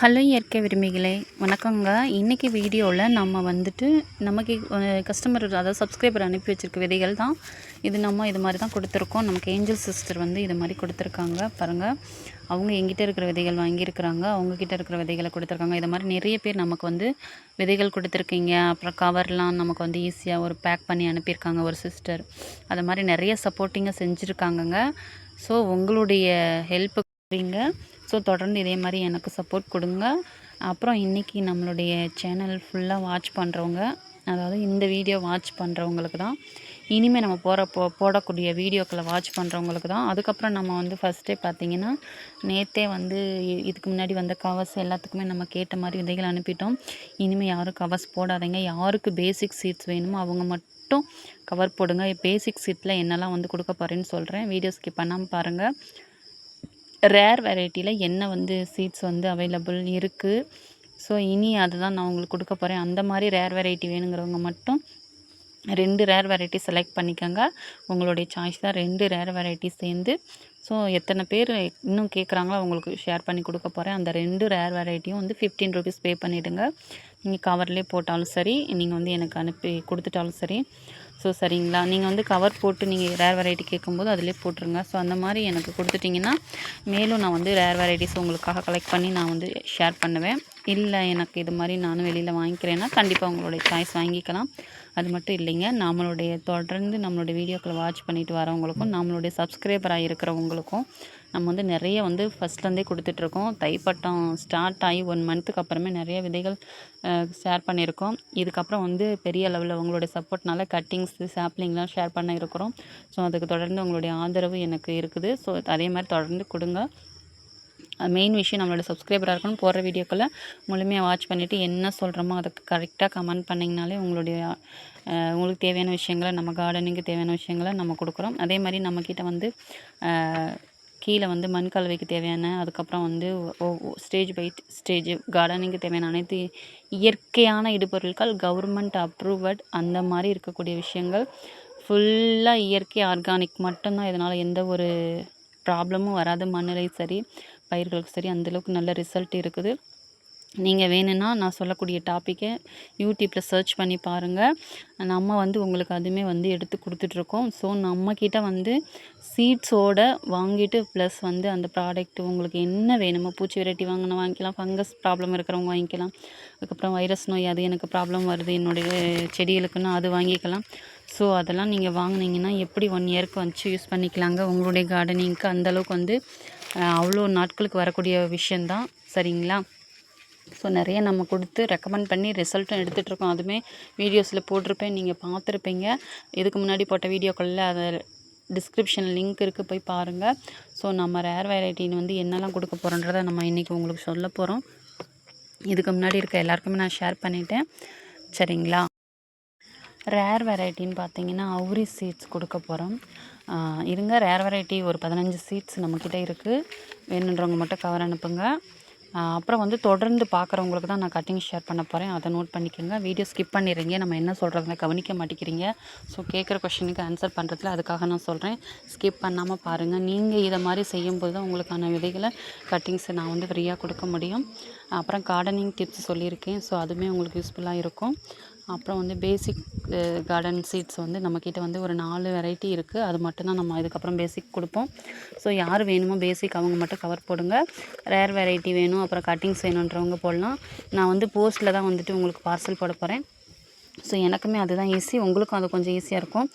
Hello இயற்கை விரும்பிகளே வணக்கங்க. இன்றைக்கி வீடியோவில் நம்ம வந்துட்டு நமக்கு கஸ்டமர் அதாவது சப்ஸ்கிரைபர் அனுப்பி வச்சுருக்க விதைகள் தான். இது நம்ம இது மாதிரி தான் கொடுத்துருக்கோம். நமக்கு ஏஞ்சல் சிஸ்டர் வந்து இது மாதிரி கொடுத்துருக்காங்க. பாருங்கள் அவங்க எங்கிட்ட இருக்கிற விதைகள் வாங்கியிருக்கிறாங்க. அவங்கக்கிட்ட இருக்கிற விதைகளை கொடுத்துருக்காங்க. இது மாதிரி நிறைய பேர் நமக்கு வந்து விதைகள் கொடுத்துருக்கீங்க. அப்புறம் கவர்லாம் நமக்கு வந்து ஈஸியாக ஒரு பேக் பண்ணி அனுப்பியிருக்காங்க ஒரு சிஸ்டர் அது மாதிரி நிறைய சப்போர்ட்டிங்காக செஞ்சுருக்காங்கங்க. ஸோ உங்களுடைய ஹெல்ப்பு ஸோ தொடர்ந்து இதே மாதிரி எனக்கு சப்போர்ட் கொடுங்க. அப்புறம் இன்றைக்கி நம்மளுடைய சேனல் ஃபுல்லாக வாட்ச் பண்ணுறவங்க அதாவது இந்த வீடியோ வாட்ச் பண்ணுறவங்களுக்கு தான். இனிமேல் நம்ம போகிற போ போடக்கூடிய வீடியோக்களை வாட்ச் பண்ணுறவங்களுக்கு தான். அதுக்கப்புறம் நம்ம வந்து ஃபஸ்ட்டே பார்த்திங்கன்னா நேற்றே வந்து இதுக்கு முன்னாடி வந்த கவர்ஸ் எல்லாத்துக்குமே நம்ம கேட்ட மாதிரி விதைகள் அனுப்பிட்டோம். இனிமேல் யாரும் கவர்ஸ் போடாதீங்க. யாருக்கு பேசிக் சீட்ஸ் வேணுமோ அவங்க மட்டும் கவர் போடுங்க. பேசிக் சீட்டில் என்னெல்லாம் வந்து கொடுக்க போகிறேன்னு சொல்கிறேன் வீடியோ ஸ்கிப் பண்ணாமல் பாருங்கள் ரேர் வெரைட்டியில் என்ன வந்து சீட்ஸ் வந்து அவைலபிள் இருக்குது ஸோ இனி அதுதான் நான் உங்களுக்கு கொடுக்க போகிறேன் அந்த மாதிரி ரேர் வெரைட்டி வேணுங்கிறவங்க மட்டும் ரெண்டு ரேர் வெரைட்டி செலக்ட் பண்ணிக்கோங்க. உங்களுடைய சாய்ஸ் தான் ரெண்டு ரேர் வெரைட்டி சேர்ந்து. ஸோ எத்தனை பேர் இன்னும் கேட்குறாங்களோ அவங்களுக்கு ஷேர் பண்ணி கொடுக்க போகிறேன் அந்த ரெண்டு ரேர் வெரைட்டியும் வந்து ஃபிஃப்டீன் ருபீஸ் பே பண்ணிவிடுங்க நீங்கள் கவர்லேயே போட்டாலும் சரி நீங்கள் வந்து எனக்கு அனுப்பி கொடுத்துட்டாலும் சரி. ஸோ சரிங்களா? நீங்கள் வந்து கவர் போட்டு நீங்கள் ரேர் வெரைட்டி கேட்கும்போது அதிலே போட்டுருங்க. ஸோ அந்த மாதிரி எனக்கு கொடுத்துட்டிங்கன்னா மேலும் நான் வந்து ரேர் வெரைட்டிஸ் உங்களுக்காக கலெக்ட் பண்ணி நான் வந்து ஷேர் பண்ணுவேன். இல்லை எனக்கு இது மாதிரி நானும் வெளியில் வாங்கிக்கிறேன்னா கண்டிப்பாக உங்களுடைய சாய்ஸ் வாங்கிக்கலாம். அது மட்டும் இல்லைங்க. நம்மளுடைய தொடர்ந்து நம்மளுடைய வீடியோக்களை வாட்ச் பண்ணிட்டு வரவங்களுக்கும் நம்மளுடைய சப்ஸ்கிரைபராக இருக்கிறவங்களுக்கும் நம்ம வந்து நிறைய வந்து ஃபஸ்ட்லேருந்தே கொடுத்துட்ருக்கோம். தைப்பட்டம் ஸ்டார்ட் ஆகி ஒன் மந்த்துக்கு அப்புறமே நிறைய விதைகள் ஷேர் பண்ணியிருக்கோம். இதுக்கப்புறம் வந்து பெரிய லெவலில் உங்களுடைய சப்போர்ட்னால கட்டிங்ஸு சாப்ளிங்லாம் ஷேர் பண்ண இருக்கிறோம். ஸோ அதுக்கு தொடர்ந்து உங்களுடைய ஆதரவு எனக்கு இருக்குது. ஸோ அதே மாதிரி தொடர்ந்து கொடுங்க. மெயின் விஷயம் நம்மளோட சப்ஸ்கிரைபராக இருக்கணும். போடுற வீடியோக்களை முழுமையாக வாட்ச் பண்ணிவிட்டு என்ன சொல்கிறோமோ அதுக்கு கரெக்டாக கமெண்ட் பண்ணிங்கனாலே உங்களுடைய உங்களுக்கு தேவையான விஷயங்களை நம்ம கார்டனிங்க்கு தேவையான விஷயங்களை நம்ம கொடுக்குறோம். அதே மாதிரி நம்மக்கிட்ட வந்து கீழே வந்து மண் கலவைக்கு தேவையான அதுக்கப்புறம் வந்து ஸ்டேஜ் பை ஸ்டேஜ் கார்டனிங்க்கு தேவையான அனைத்து இயற்கையான இடுபொருட்கள் கவர்மெண்ட் அப்ரூவட் அந்த மாதிரி இருக்கக்கூடிய விஷயங்கள். ஃபுல்லாக இயற்கை ஆர்கானிக் மட்டும்தான் இதனால் எந்த ஒரு ப்ராப்ளமும் வராது மண்ணிலையும் சரி பயிர்களுக்கு சரி அந்தளவுக்கு நல்ல ரிசல்ட் இருக்குது. நீங்கள் வேணும்னா நான் சொல்லக்கூடிய டாப்பிக்கை யூடியூப்பில் சர்ச் பண்ணி பாருங்கள் நம்ம வந்து உங்களுக்கு அதுவுமே வந்து எடுத்து கொடுத்துட்ருக்கோம். ஸோ நம்மக்கிட்ட வந்து சீட்ஸோட வாங்கிட்டு ப்ளஸ் வந்து அந்த ப்ராடக்ட் உங்களுக்கு என்ன வேணுமோ பூச்சி வெரைட்டி வாங்கினா வாங்கிக்கலாம் ஃபங்கஸ் ப்ராப்ளம் இருக்கிறவங்க வாங்கிக்கலாம். அதுக்கப்புறம் வைரஸ் நோய் அது எனக்கு ப்ராப்ளம் வருது என்னுடைய செடிகளுக்குன்னா அது வாங்கிக்கலாம். ஸோ அதெல்லாம் நீங்கள் வாங்கினீங்கன்னா எப்படி ஒன் இயர்க்கு வச்சு யூஸ் பண்ணிக்கலாங்க? உங்களுடைய கார்டனிங்க்கு அந்தளவுக்கு வந்து அவ்வளோ நாட்களுக்கு வரக்கூடிய விஷயந்தான் சரிங்களா? ஸோ நிறைய நம்ம கொடுத்து ரெக்கமெண்ட் பண்ணி ரிசல்ட்டும் எடுத்துகிட்ருக்கோம் அதுவுமே வீடியோஸில் போட்டிருப்பேன். நீங்கள் பார்த்துருப்பீங்க. இதுக்கு முன்னாடி போட்ட வீடியோக்களில் அதை டிஸ்கிரிப்ஷன் லிங்க் இருக்குது போய் பாருங்கள் ஸோ நம்ம ரேர் வெரைட்டின்னு வந்து என்னெல்லாம் கொடுக்க போகிறோன்றதை நம்ம இன்றைக்கி உங்களுக்கு சொல்ல போகிறோம் இதுக்கு முன்னாடி இருக்க எல்லாருக்குமே நான் ஷேர் பண்ணிட்டேன். சரிங்களா? ரேர் வெரைட்டின்னு பார்த்தீங்கன்னா அவுரி சீட்ஸ் கொடுக்க போகிறோம் இருங்க. ரேர் வெரைட்டி ஒரு பதினஞ்சு சீட்ஸ் நம்மக்கிட்ட இருக்குது வேணுன்றவங்க மட்டும் கவர் அனுப்புங்க. அப்புறம் வந்து தொடர்ந்து பார்க்குறவங்களுக்கு தான் நான் கட்டிங் ஷேர் பண்ண போகிறேன் அதை நோட் பண்ணிக்கோங்க. வீடியோ ஸ்கிப் பண்ணிடுறீங்க. நம்ம என்ன சொல்கிறதுல கவனிக்க மாட்டேங்கிறீங்க. ஸோ கேட்குற கொஷனுக்கு ஆன்சர் பண்ணுறதுல அதுக்காக நான் சொல்கிறேன் ஸ்கிப் பண்ணாமல் பாருங்கள் நீங்கள் இதை மாதிரி செய்யும்போது தான் உங்களுக்கான விதைகளை கட்டிங்ஸை நான் வந்து ஃப்ரீயாக கொடுக்க முடியும். அப்புறம் கார்டனிங் டிப்ஸ் சொல்லியிருக்கேன். ஸோ அதுவுமே உங்களுக்கு யூஸ்ஃபுல்லாக இருக்கும். அப்புறம் வந்து பேசிக் கார்டன் சீட்ஸ் வந்து நம்மக்கிட்ட வந்து ஒரு நாலு வெரைட்டி இருக்குது அது மட்டும்தான் நம்ம இதுக்கப்புறம் பேசிக் கொடுப்போம். ஸோ யார் வேணுமோ பேசிக் அவங்க மட்டும் கவர் போடுங்க. ரேர் வெரைட்டி வேணும் அப்புறம் கட்டிங்ஸ் வேணுன்றவங்க போடலாம். நான் வந்து போஸ்ட்டில் தான் வந்துட்டு உங்களுக்கு பார்சல் போட போகிறேன் ஸோ எனக்குமே அதுதான் ஈஸி உங்களுக்கும் அது கொஞ்சம் ஈஸியாக இருக்கும்.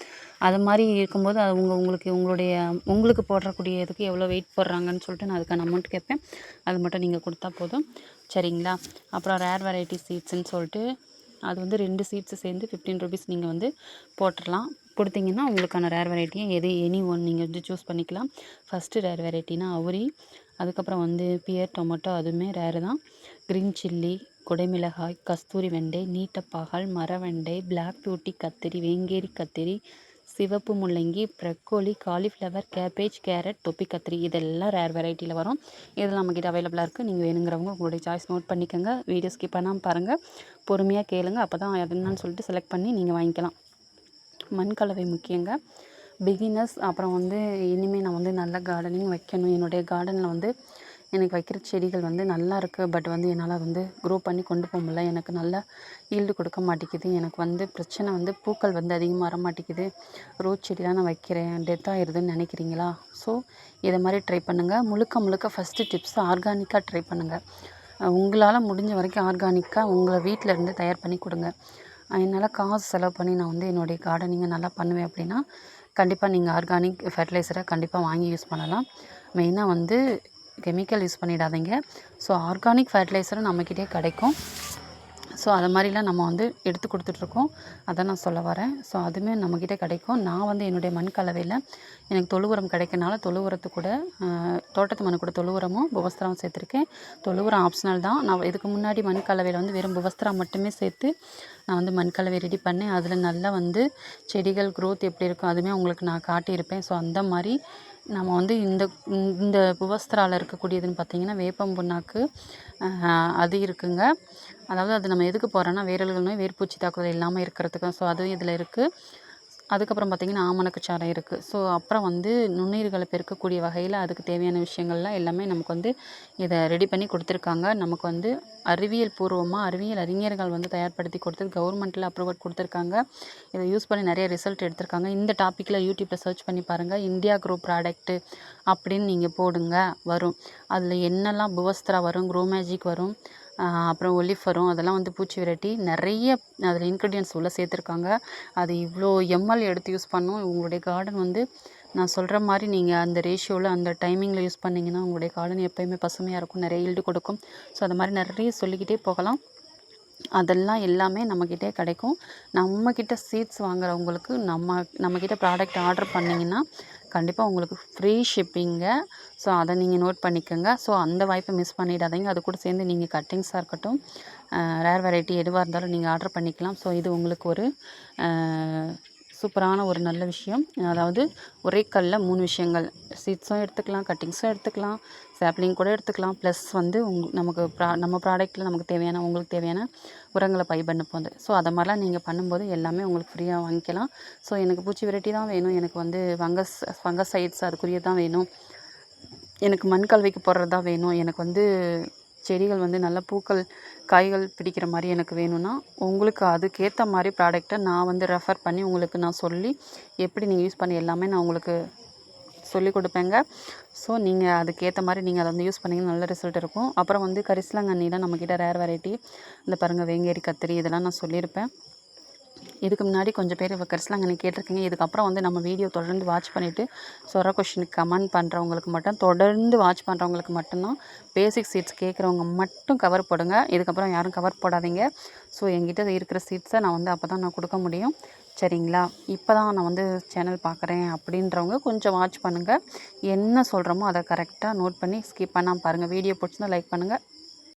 அது மாதிரி இருக்கும்போது அது உங்கள் உங்களுக்கு உங்களுடைய உங்களுக்கு போடுறக்கூடிய இதுக்கு எவ்வளோ வெயிட் போடுறாங்கன்னு சொல்லிட்டு நான் அதுக்கான அமௌண்ட் கேட்பேன். அது மட்டும் நீங்கள் கொடுத்தா போதும். சரிங்களா? அப்புறம் ரேர் வெரைட்டி சீட்ஸ்ன்னு சொல்லிட்டு அது வந்து ரெண்டு சீட்ஸு சேர்ந்து ஃபிஃப்டீன் ருபீஸ் நீங்கள் வந்து போட்டுடலாம் கொடுத்தீங்கன்னா உங்களுக்கான ரேர் வெரைட்டியை எது எனி ஒன் நீங்கள் வந்து சூஸ் பண்ணிக்கலாம். ஃபஸ்ட்டு ரேர் வெரைட்டினா அவுரி அதுக்கப்புறம் வந்து பியர் டொமேட்டோ அதுவுமே ரேரு தான். க்ரீன் சில்லி குடைமிளகாய் கஸ்தூரி வெண்டை நீட்டப்பாகல் மரவெண்டை பிளாக் பியூட்டி கத்திரி வேங்கேரி கத்திரி சிவப்பு முள்ளங்கி ப்ரக்கோலி காலிஃப்ளவர் கேபேஜ் கேரட் தொப்பி கத்திரி இதெல்லாம் ரேர் வெரைட்டியில் வரும். இதெல்லாம் நம்மக்கிட்ட அவைலபிளாக இருக்குது நீங்கள் வேணுங்கிறவங்க உங்களுடைய சாய்ஸ் நோட் பண்ணிக்கோங்க. வீடியோ ஸ்கிப் பண்ணாமல் பாருங்கள் பொறுமையாக கேளுங்க. அப்போ தான் என்னன்னு சொல்லிட்டு செலக்ட் பண்ணி நீங்கள் வாங்கிக்கலாம். மண் கலவை முக்கியங்க. பிகினர்ஸ் அப்புறம் வந்து இனிமேல் நான் வந்து நல்ல கார்டனிங் வைக்கணும். என்னுடைய கார்டனில் வந்து எனக்கு வைக்கிற செடிகள் வந்து நல்லா இருக்குது பட் வந்து என்னால் வந்து க்ரோ பண்ணி கொண்டு போக முடியல. எனக்கு நல்லா ஈல்டு கொடுக்க மாட்டேங்குது. எனக்கு வந்து பிரச்சனை வந்து பூக்கள் வந்து அதிகமாக வர மாட்டேங்குது. ரோஸ் செடிலாம் நான் வைக்கிறேன். டெத் ஆயிடுதுன்னு நினைக்கிறீங்களா? ஸோ இதை மாதிரி ட்ரை பண்ணுங்கள் முழுக்க முழுக்க ஃபஸ்ட்டு டிப்ஸ் ஆர்கானிக்காக ட்ரை பண்ணுங்கள் உங்களால் முடிஞ்ச வரைக்கும் ஆர்கானிக்காக உங்களை வீட்டில் இருந்து தயார் பண்ணி கொடுங்க. என்னால் காசு செலவு பண்ணி நான் வந்து என்னுடைய கார்டனிங்கை நல்லா பண்ணுவேன் அப்படின்னா கண்டிப்பாக நீங்கள் ஆர்கானிக் ஃபெர்டிலைசரை கண்டிப்பாக வாங்கி யூஸ் பண்ணலாம். மெயினாக வந்து கெமிக்கல் யூஸ் பண்ணிடாதீங்க. ஸோ ஆர்கானிக் ஃபர்டிலைசரும் நம்மக்கிட்டே கிடைக்கும். ஸோ அது மாதிரிலாம் நம்ம வந்து எடுத்து கொடுத்துட்ருக்கோம். அதை நான் சொல்ல வரேன். ஸோ அதுவுமே நம்மக்கிட்ட கிடைக்கும். நான் வந்து என்னுடைய மண் கலவையில் எனக்கு தொழு உரம் கிடைக்கனால தொழு உரத்து கூட தோட்டத்து மண் கூட தொழு உரமும் புவஸ்திராவும் சேர்த்துருக்கேன். தொழு உரம் ஆப்ஷனல் தான். நான் இதுக்கு முன்னாடி மண் கலவையில் வந்து வெறும் புவஸ்திரம் மட்டுமே சேர்த்து நான் வந்து மண் கலவை ரெடி பண்ணேன். அதில் நல்லா வந்து செடிகள் க்ரோத் எப்படி இருக்கும் அதுவுமே உங்களுக்கு நான் காட்டியிருப்பேன். ஸோ அந்த மாதிரி நம்ம வந்து இந்த இந்த புவஸ்திராவில் இருக்கக்கூடியதுன்னு பார்த்தீங்கன்னா வேப்பம் புண்ணாக்கு அது இருக்குங்க. அதாவது அது நம்ம எதுக்கு போகிறோன்னா வேரல்கள் நோய் வேர்ப்பூச்சி தாக்குதல் இல்லாமல் இருக்கிறதுக்கும் ஸோ அதுவும் இதில் இருக்குது அதுக்கப்புறம் பார்த்திங்கன்னா ஆமணக்குச்சாரம் இருக்குது ஸோ அப்புறம் வந்து நுண்ணுயிர்களை பெருக்கக்கூடிய வகையில் அதுக்கு தேவையான விஷயங்கள்லாம் எல்லாமே நமக்கு வந்து இதை ரெடி பண்ணி கொடுத்துருக்காங்க. நமக்கு வந்து அறிவியல் பூர்வமாக அறிவியல் அறிஞர்கள் வந்து தயார்படுத்தி கொடுத்தது கவர்மெண்ட்டில் அப்ரூவல் கொடுத்துருக்காங்க. இதை யூஸ் பண்ணி நிறைய ரிசல்ட் எடுத்திருக்காங்க. இந்த டாப்பிக்கில் யூடியூப்பில் சர்ச் பண்ணி பாருங்கள் இந்தியா குரூப் ப்ராடக்ட்டு அப்படின்னு நீங்கள் போடுங்க வரும். அதில் என்னெல்லாம் புவஸ்திரா வரும்? குரோமேஜிக் வரும். அப்புறம் ஒலிஃபரும் அதெல்லாம் வந்து பூச்சி விரட்டி நிறைய அதில் இன்க்ரீடியன்ஸ் உள்ளே சேர்த்துருக்காங்க. அது இவ்வளோ எம்எல் எடுத்து யூஸ் பண்ணோம். உங்களுடைய கார்டன் வந்து நான் சொல்கிற மாதிரி நீங்கள் அந்த ரேஷியோவில் அந்த டைமிங்கில் யூஸ் பண்ணிங்கன்னா உங்களுடைய கார்டன் எப்போயுமே பசுமையாக இருக்கும் நிறைய ஈல்டு கொடுக்கும். ஸோ அது மாதிரி நிறைய சொல்லிக்கிட்டே போகலாம். அதெல்லாம் எல்லாமே நம்மக்கிட்டே கிடைக்கும். நம்மக்கிட்ட சீட்ஸ் வாங்குறவங்களுக்கு நம்ம நம்மக்கிட்ட ப்ராடக்ட் ஆர்டர் பண்ணிங்கன்னா கண்டிப்பாக உங்களுக்கு ஃப்ரீ ஷிப்பிங்க ஸோ அதை நீங்கள் நோட் பண்ணிக்கோங்க. ஸோ அந்த வாய்ப்பை மிஸ் பண்ணிடாதீங்க. அது கூட சேர்ந்து நீங்கள் கட்டிங்ஸாக இருக்கட்டும் ரேர் வெரைட்டி எதுவாக இருந்தாலும் நீங்கள் ஆர்டர் பண்ணிக்கலாம். ஸோ இது உங்களுக்கு ஒரு சூப்பரான ஒரு நல்ல விஷயம். அதாவது ஒரே கல்லில் மூணு விஷயங்கள். சீட்ஸும் எடுத்துக்கலாம் கட்டிங்ஸும் எடுத்துக்கலாம் சாப்ளிங் கூட எடுத்துக்கலாம். ப்ளஸ் வந்து உங் நமக்கு ப்ரா நம்ம ப்ராடக்ட்டில் நமக்கு தேவையான உங்களுக்கு தேவையான உரங்களை பை பண்ண போகுது. ஸோ அதை மாதிரிலாம் நீங்கள் பண்ணும்போது எல்லாமே உங்களுக்கு ஃப்ரீயாக வாங்கிக்கலாம். ஸோ எனக்கு பூச்சி வெரைட்டி தான் வேணும். எனக்கு வந்து ஃபங்கஸ் ஃபங்கசைட்ஸ் அதுக்குரிய தான் வேணும். எனக்கு மண் கல்விக்கு போடுறது தான் வேணும். எனக்கு வந்து செடிகள் வந்து நல்ல பூக்கள் காய்கள் பிடிக்கிற மாதிரி எனக்கு வேணும்னா உங்களுக்கு அதுக்கேற்ற மாதிரி ப்ராடக்ட்டை நான் வந்து ரெஃபர் பண்ணி உங்களுக்கு நான் சொல்லி எப்படி நீங்கள் யூஸ் பண்ணி எல்லாமே நான் உங்களுக்கு சொல்லி கொடுப்பேங்க. ஸோ நீங்கள் அதுக்கேற்ற மாதிரி நீங்கள் அதை வந்து யூஸ் பண்ணிங்கன்னா நல்ல ரிசல்ட் இருக்கும். அப்புறம் வந்து கரிசலாங்கண்ணியில் நம்மக்கிட்ட ரேர் வெரைட்டி இந்த பாருங்கள் வேங்கேரி கத்திரி இதெல்லாம் நான் சொல்லியிருப்பேன். இதுக்கு முன்னாடி கொஞ்சம் பேர் கரிசலாங்கண்ணி கேட்டிருக்கீங்க. இதுக்கப்புறம் வந்து நம்ம வீடியோ தொடர்ந்து வாட்ச் பண்ணிவிட்டு சொர கொஷினுக்கு கமெண்ட் பண்ணுறவங்களுக்கு மட்டும் தொடர்ந்து வாட்ச் பண்ணுறவங்களுக்கு மட்டும்தான் பேசிக் சீட்ஸ் கேட்குறவங்க மட்டும் கவர் போடுங்க. இதுக்கப்புறம் யாரும் கவர் போடாதீங்க. ஸோ என்கிட்ட இருக்கிற சீட்ஸை நான் வந்து அப்போ தான் நான் கொடுக்க முடியும். சரிங்களா? இப்போ தான் நான் வந்து சேனல் பார்க்குறேன் அப்படின்றவங்க கொஞ்சம் வாட்ச் பண்ணுங்கள் என்ன சொல்கிறோமோ அதை கரெக்டாக நோட் பண்ணி ஸ்கிப் பண்ணாமல் பாருங்கள் வீடியோ பிடிச்சிருந்தா லைக் பண்ணுங்கள்